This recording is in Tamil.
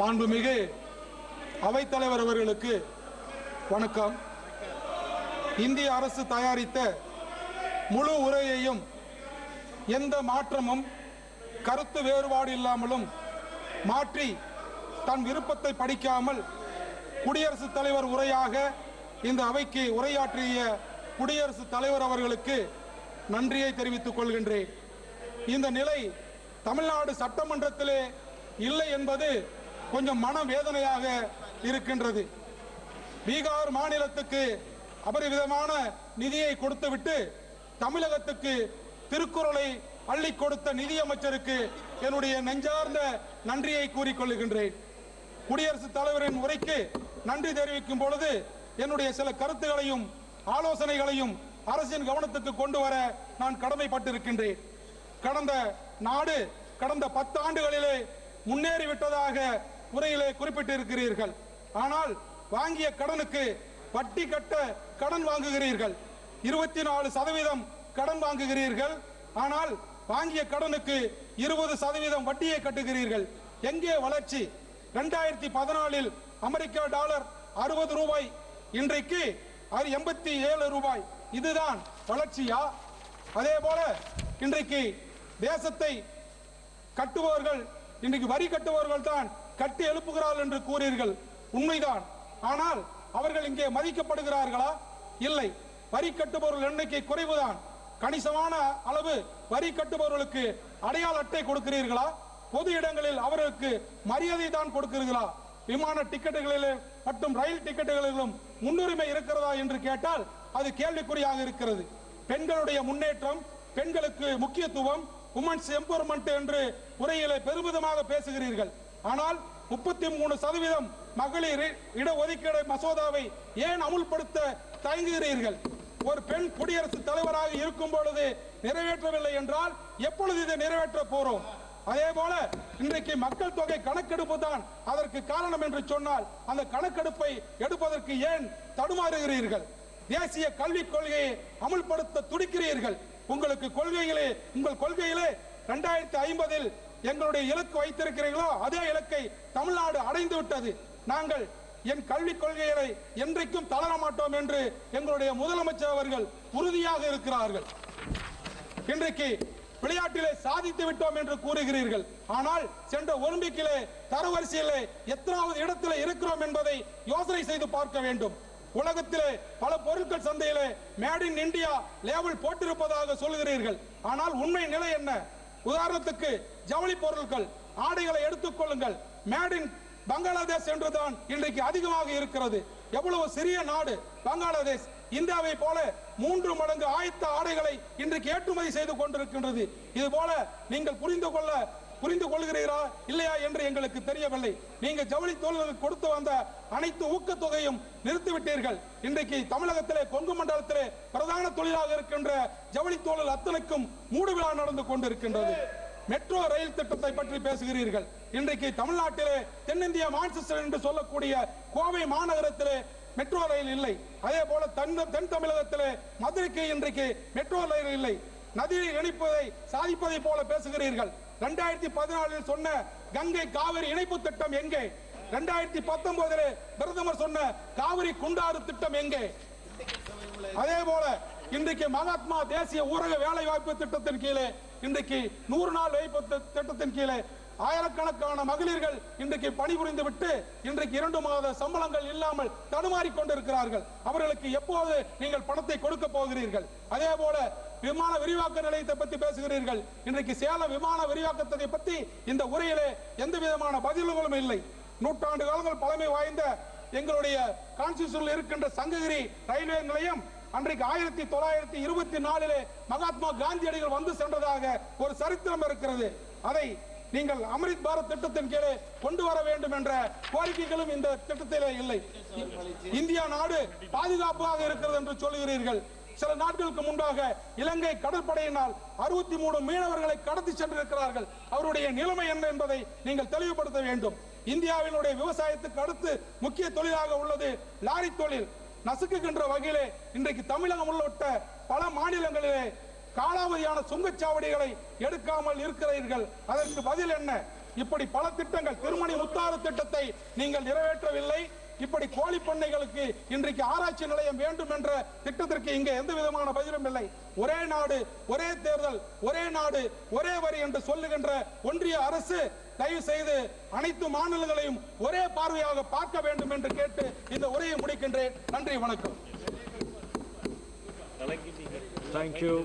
மாண்புமிகு அவைத்தலைவர் அவர்களுக்கு வணக்கம். இந்திய அரசு தயாரித்த முழு உரையையும் எந்த மாற்றமும் கருத்து வேறுபாடு இல்லாமலும் மாற்றி தன் விருப்பத்தை படிக்காமல் குடியரசுத் தலைவர் உரையாக இந்த அவைக்கு உரையாற்றிய குடியரசுத் தலைவர் அவர்களுக்கு நன்றியை தெரிவித்துக் கொள்கின்றேன். இந்த நிலை தமிழ்நாடு சட்டமன்றத்திலே இல்லை என்பது கொஞ்சம் மனவேதனையாக இருக்கின்றது. பீகார் மாநிலத்துக்கு அபரிவிதமான நிதியை கொடுத்துவிட்டு தமிழகத்துக்கு திருக்குறளை அள்ளி கொடுத்த நிதியமைச்சருக்கு என்னுடைய நெஞ்சார்ந்த நன்றியை கூறிக்கொள்கின்றேன் குடியரசுத் தலைவரின் உரைக்கு நன்றி தெரிவிக்கும் பொழுது என்னுடைய சில கருத்துகளையும் ஆலோசனைகளையும் அரசின் கவனத்துக்கு கொண்டு வர நான் கடமைப்பட்டிருக்கின்றேன். கடந்த நாடு கடந்த பத்து ஆண்டுகளிலே முன்னேறிவிட்டதாக உரையிலே குறிப்பிட்டிருக்கிறீர்கள். ஆனால் வாங்கிய கடனுக்கு வட்டி கட்ட கடன் வாங்குகிறீர்கள். இருபத்தி நாலு சதவீதம் கடன் வாங்குகிறீர்கள். ஆனால் வாங்கிய கடனுக்கு இருபது சதவீதம் வட்டியை கட்டுகிறீர்கள். எங்கே வளர்ச்சி? ரெண்டாயிரத்தி பதினாலில் அமெரிக்க டாலர் அறுபது ரூபாய். இன்றைக்கு அது எண்பத்தி ஏழு ரூபாய். இதுதான் வளர்ச்சியா? அதே போல இன்றைக்கு தேசத்தை கட்டுபவர்கள் இன்றைக்கு வரி கட்டுபவர்கள் தான் கட்டி எழுப்புகிறார்கள் என்று கூறீர்கள். உண்மைதான். ஆனால் அவர்கள் இங்கே மதிக்கப்படுகிறார்களா? இல்லை. வரி கட்டுபவர்கள் எண்ணிக்கை குறைவுதான். கணிசமான அளவு வரி கட்டுபவர்களுக்கு அடையாள அட்டை கொடுக்கிறீர்களா? பொது இடங்களில் அவர்களுக்கு மரியாதை தான் கொடுக்கிறீர்களா? விமான டிக்கெட்டுகளிலே மற்றும் ரயில் டிக்கெட்டுகளிலும் முன்னுரிமை இருக்கிறதா என்று கேட்டால் அது கேள்விக்குறியாக இருக்கிறது. பெண்களுடைய முன்னேற்றம் பெண்களுக்கு முக்கியத்துவம் உமன்ஸ் எம்பவர்மெண்ட் என்று உரையிலே பெருமிதமாக பேசுகிறீர்கள். ஆனால் முப்பத்தி மூணு சதவீதம் மகளிர் இடஒதுக்கீடு மசோதாவை ஏன் அமுல்படுத்த தயங்குகிறீர்கள்? ஒரு பெண் குடியரசுத் தலைவராக இருக்கும் பொழுது நிறைவேற்றவில்லை என்றால் எப்பொழுது இதை நிறைவேற்ற போறோம்? அதே போல இன்றைக்கு மக்கள் தொகை கணக்கெடுப்பு தான் அதற்கு காரணம் என்று சொன்னால் அந்த கணக்கெடுப்பை எடுப்பதற்கு ஏன் தடுமாறுகிறீர்கள்? தேசிய கல்விக் கொள்கையை அமுல்படுத்த துடிக்கிறீர்கள்? உங்களுக்கு கொள்கைகளே உங்கள் கொள்கையிலே இரண்டாயிரத்தி ஐம்பதில் எங்களுடைய இலக்கு வைத்திருக்கிறீர்களோ அதே இலக்கை தமிழ்நாடு அடைந்து விட்டது. நாங்கள் என் கல்விக் கொள்கைகளை என்றைக்கும் தளர மாட்டோம் என்று எங்களுடைய முதலமைச்சர் அவர்கள் உறுதியாக இருக்கிறார்கள். இன்றைக்கு விளையாட்டிலே சாதித்து விட்டோம் என்று கூறுகிறீர்கள். ஆனால் சென்ற ஒலிம்பிக்கிலே தரவரிசையிலே எத்தனாவது இடத்திலே இருக்கிறோம் என்பதை யோசனை செய்து பார்க்க வேண்டும். உலகத்திலே பல பொருட்கள் சந்தையிலே மேட் இன் இந்தியா லேபிள் போட்டிருப்பதாக சொல்கிறீர்கள். ஆனால் உண்மை நிலை என்ன? உதாரணத்துக்கு ஜவுளி பொருட்கள் ஆடைகளை எடுத்துக்கொள்ளுங்கள் மேட் இன் பங்களாதேஷ் என்றுதான் இன்றைக்கு அதிகமாக இருக்கிறது. எவ்வளவு சிறிய நாடு பங்களாதேஷ். இந்தியாவை போல மூன்று மடங்கு ஆயத்த ஆடைகளை இன்றைக்கு ஏற்றுமதி செய்து கொண்டிருக்கின்றது. இது போல நீங்கள் புரிந்து கொள்ள புரிந்து கொள்கிறீரா இல்லையா என்று எங்களுக்கு தெரியவில்லை. நீங்க ஜவுளி தொழில்களுக்கு கொடுத்து வந்த அனைத்து ஊக்கத்தொகையும் நிறுத்திவிட்டீர்கள். இன்றைக்கு தமிழகத்திலே கொங்கு மண்டலத்திலே பிரதான தொழிலாக இருக்கின்ற ஜவுளி தொழில் அத்தனைக்கும் மூடு விழா நடந்து கொண்டிருக்கின்றது. மெட்ரோ ரயில் திட்டத்தை பற்றி பேசுகிறீர்கள். இன்றைக்கு தமிழ்நாட்டிலே தென்னிந்திய மான்செஸ்டர் என்று சொல்லக்கூடிய கோவை மாநகரத்திலே மெட்ரோ ரயில் இல்லை. அதே போல தென் தென் தமிழகத்திலே மதுரைக்கு இன்றைக்கு மெட்ரோ ரயில் இல்லை. நதியை இணைப்பதை சாதிப்பதை போல பேசுகிறீர்கள். ரெண்டாயிரத்தி பதினாலில் சொன்ன கங்கை காவிரி இணைப்பு திட்டம் எங்கே? ரெண்டாயிரத்தி பத்தொன்பதுல பிரதமர் சொன்ன காவிரி குண்டாறு திட்டம் எங்கே? அதே போல இன்றைக்கு மகாத்மா தேசிய ஊரக வேலை வாய்ப்பு திட்டத்தின் கீழே இன்றைக்கு நூறு நாள் வைப்பு திட்டத்தின் கீழே ஆயிரக்கணக்கான மகளிர்கள் இன்றைக்கு பணிபுரிந்து விட்டு இன்றைக்கு இரண்டு மாத சம்பளங்கள் இல்லாமல் தடுமாறிக் கொண்டிருக்கிறார்கள். அவர்களுக்கு எப்போது நீங்கள் பணத்தை கொடுக்க போகிறீர்கள்? அதே போல விமான விரிவாக்க நிலையத்தை பற்றி பேசுகிறீர்கள். இன்றைக்கு சேலம் விமான விரிவாக்கத்தை பற்றி இந்த உரையிலே எந்த விதமான பதில்களும் இல்லை. நூற்றாண்டு காலங்கள் பழமை வாய்ந்த எங்களுடைய கான்ஸ்டியூஷனில் இருக்கின்ற சங்ககிரி ரயில்வே நிலையம் அன்றைக்கு ஆயிரத்தி தொள்ளாயிரத்தி இருபத்தி நாலிலே மகாத்மா காந்தியடிகள் வந்து சென்றதாக ஒரு சரித்திரம் இருக்கிறது. அதை நீங்கள் அமிர்த் பாரத் திட்டத்தின் கீழே கொண்டு வர வேண்டும் என்ற கோரிக்கைகளும் இந்த திட்டத்திலே இல்லை. இந்தியா நாடு பாதுகாப்பாக இருக்கிறது என்று சொல்லுகிறீர்கள் சில நாட்களுக்கு முன்பாக இலங்கை கடற்படையினால் அறுபத்தி மூணு மீனவர்களை கடத்தி சென்றிருக்கிறார்கள். அவருடைய நிலைமை என்ன என்பதை நீங்கள் தெளிவுபடுத்த வேண்டும். இந்தியாவினுடைய விவசாயத்துக்கு அடுத்து முக்கிய தொழிலாக உள்ளது லாரி தொழில். நசுக்குகின்ற வகையிலே இன்றைக்கு தமிழகம் உள்ளிட்ட பல மாநிலங்களிலே காலாவதியான சுங்கச்சாவடிகளை எடுக்காமல் இருக்கிறீர்கள். அதற்கு பதில் என்ன? இப்படி பல திட்டங்கள் திருமணி முத்தாறு திட்டத்தை நீங்கள் நிறைவேற்றவில்லை. இப்படி கோழி பண்ணைகளுக்கு இன்றைக்கு ஆராய்ச்சி நிலையம் வேண்டும் என்ற திட்டத்திற்கு இங்கே எந்த விதமான பதிலும் இல்லை. ஒரே நாடு ஒரே தேர்தல் ஒரே நாடு ஒரே வரி என்று சொல்லுகின்ற ஒன்றிய அரசு தயவு செய்து அனைத்து மாநிலங்களையும் ஒரே பார்வையாக பார்க்க வேண்டும் என்று கேட்டு இந்த உரையை முடிக்கின்றேன். நன்றி வணக்கம். Thank you.